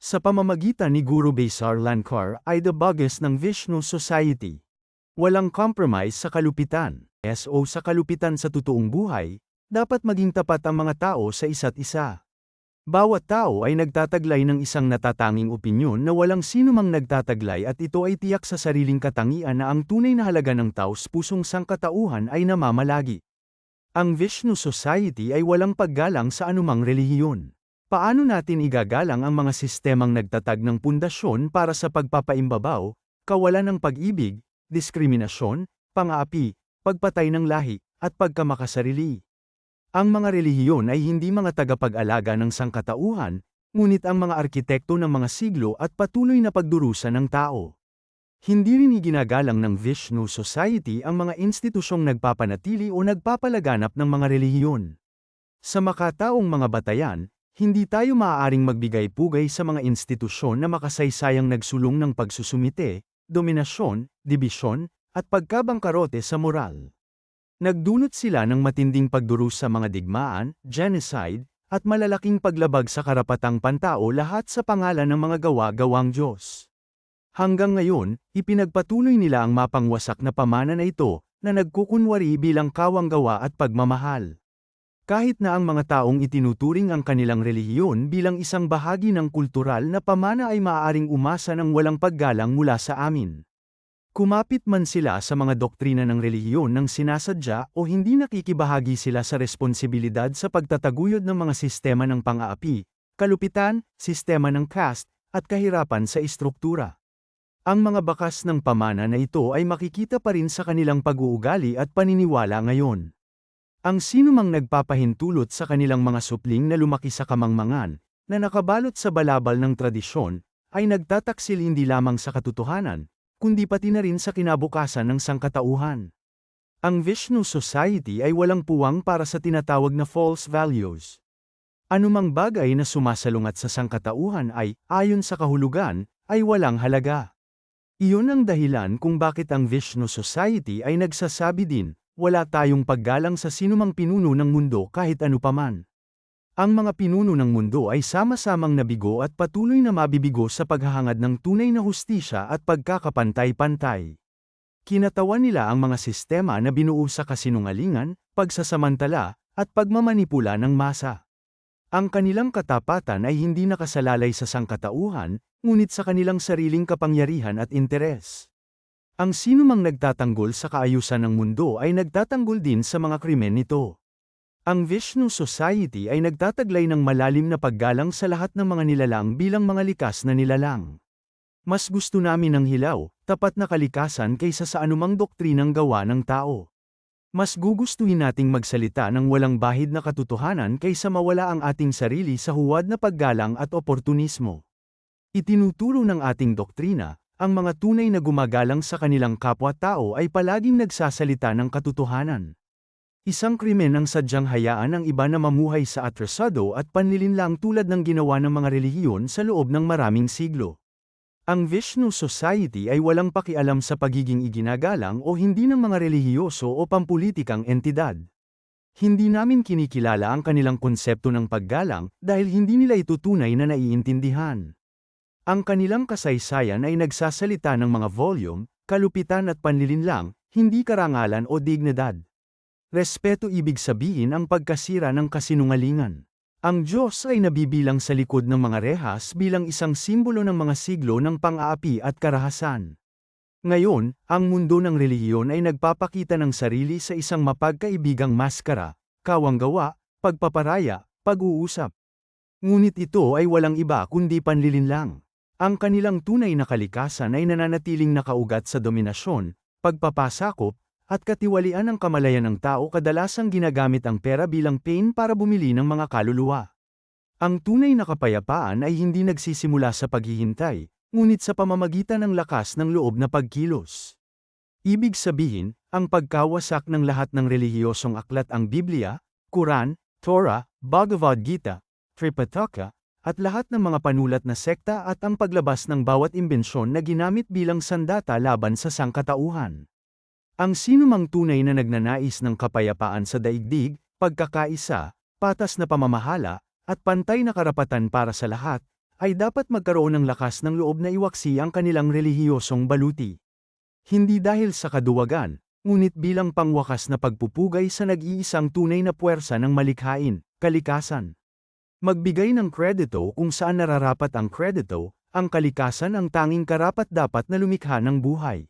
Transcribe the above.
sa pamamagitan ni Guru Besar Lankar ay the bagus ng Vishnu Society. Walang compromise sa kalupitan, SO sa kalupitan sa totoong buhay, dapat maging tapat ang mga tao sa isa't isa. Bawat tao ay nagtataglay ng isang natatanging opinyon na walang sino mang nagtataglay at ito ay tiyak sa sariling katangian na ang tunay na halaga ng taos pusong sangkatauhan ay namamalagi. Ang Vishnu Society ay walang paggalang sa anumang relihiyon. Paano natin igagalang ang mga sistemang nagtatag ng pundasyon para sa pagpapaimbabaw, kawalan ng pag-ibig, diskriminasyon, pang-aapi, pagpatay ng lahi, at pagkamakasarili? Ang mga relihiyon ay hindi mga tagapag-alaga ng sangkatauhan, ngunit ang mga arkitekto ng mga siglo at patuloy na pagdurusa ng tao. Hindi rin iginagalang ng Vishnu Society ang mga institusyong nagpapanatili o nagpapalaganap ng mga relihiyon. Sa makataong mga batayan, hindi tayo maaaring magbigay-pugay sa mga institusyon na makasaysayang nagsulong ng pagsusumite, dominasyon, dibisyon, at pagkabangkarote sa moral. Nagdunot sila ng matinding pagdurus sa mga digmaan, genocide, at malalaking paglabag sa karapatang pantao lahat sa pangalan ng mga gawa-gawang Diyos. Hanggang ngayon, ipinagpatuloy nila ang mapangwasak na pamana na ito, na nagkukunwari bilang kawang gawa at pagmamahal. Kahit na ang mga taong itinuturing ang kanilang relihiyon bilang isang bahagi ng kultural na pamana ay maaaring umasa ng walang paggalang mula sa amin. Kumapit man sila sa mga doktrina ng relihiyon ng sinasadya o hindi nakikibahagi sila sa responsibilidad sa pagtataguyod ng mga sistema ng pang-aapi, kalupitan, sistema ng caste, at kahirapan sa istruktura. Ang mga bakas ng pamana na ito ay makikita pa rin sa kanilang pag-uugali at paniniwala ngayon. Ang sinumang nagpapahintulot sa kanilang mga supling na lumaki sa kamangmangan, na nakabalot sa balabal ng tradisyon, ay nagtataksil hindi lamang sa katotohanan, kundi pati na rin sa kinabukasan ng sangkatauhan. Ang Vishnu Society ay walang puwang para sa tinatawag na false values. Anumang bagay na sumasalungat sa sangkatauhan ay, ayon sa kahulugan, ay walang halaga. Iyon ang dahilan kung bakit ang Vishnu Society ay nagsasabi din, wala tayong paggalang sa sinumang pinuno ng mundo kahit ano paman. Ang mga pinuno ng mundo ay sama-samang nabigo at patuloy na mabibigo sa paghahangad ng tunay na hustisya at pagkakapantay-pantay. Kinatawan nila ang mga sistema na binuo sa kasinungalingan, pagsasamantala, at pagmamanipula ng masa. Ang kanilang katapatan ay hindi nakasalalay sa sangkatauhan, ngunit sa kanilang sariling kapangyarihan at interes. Ang sinumang nagtatanggol sa kaayusan ng mundo ay nagtatanggol din sa mga krimen nito. Ang Vishnu Society ay nagtataglay ng malalim na paggalang sa lahat ng mga nilalang bilang mga likas na nilalang. Mas gusto namin ng hilaw, tapat na kalikasan kaysa sa anumang doktrinang gawa ng tao. Mas gugustuhin nating magsalita ng walang bahid na katotohanan kaysa mawala ang ating sarili sa huwad na paggalang at oportunismo. Itinuturo ng ating doktrina, ang mga tunay na gumagalang sa kanilang kapwa-tao ay palaging nagsasalita ng katotohanan. Isang krimen ang sadyang hayaan ang iba na mamuhay sa atrasado at panlilinlang tulad ng ginawa ng mga relihiyon sa loob ng maraming siglo. Ang Vishnu Society ay walang pakialam sa pagiging iginagalang o hindi ng mga relihiyoso o pampulitikang entidad. Hindi namin kinikilala ang kanilang konsepto ng paggalang dahil hindi nila ito tunay na naiintindihan. Ang kanilang kasaysayan ay nagsasalita ng mga volume, kalupitan at panlilinlang, hindi karangalan o dignidad. Respeto ibig sabihin ang pagkasira ng kasinungalingan. Ang Diyos ay nabibilang sa likod ng mga rehas bilang isang simbolo ng mga siglo ng pang-aapi at karahasan. Ngayon, ang mundo ng relihiyon ay nagpapakita ng sarili sa isang mapagkaibigang maskara, kawanggawa, pagpaparaya, pag-uusap. Ngunit ito ay walang iba kundi panlilinlang. Ang kanilang tunay na kalikasan ay nananatiling nakaugat sa dominasyon, pagpapasakop, at katiwalian ng kamalayan ng tao kadalasang ginagamit ang pera bilang pain para bumili ng mga kaluluwa. Ang tunay na kapayapaan ay hindi nagsisimula sa paghihintay, ngunit sa pamamagitan ng lakas ng loob na pagkilos. Ibig sabihin, ang pagkawasak ng lahat ng relihiyosong aklat ang Biblia, Quran, Torah, Bhagavad Gita, Tripitaka, at lahat ng mga panulat na sekta at ang paglabas ng bawat imbensyon na ginamit bilang sandata laban sa sangkatauhan. Ang sinumang tunay na nagnanais ng kapayapaan sa daigdig, pagkakaisa, patas na pamamahala, at pantay na karapatan para sa lahat, ay dapat magkaroon ng lakas ng loob na iwaksi ang kanilang relihiyosong baluti. Hindi dahil sa kaduwagan, ngunit bilang pangwakas na pagpupugay sa nag-iisang tunay na puwersa ng malikhain, kalikasan. Magbigay ng kredito kung saan nararapat ang kredito, ang kalikasan ang tanging karapat-dapat na lumikha ng buhay.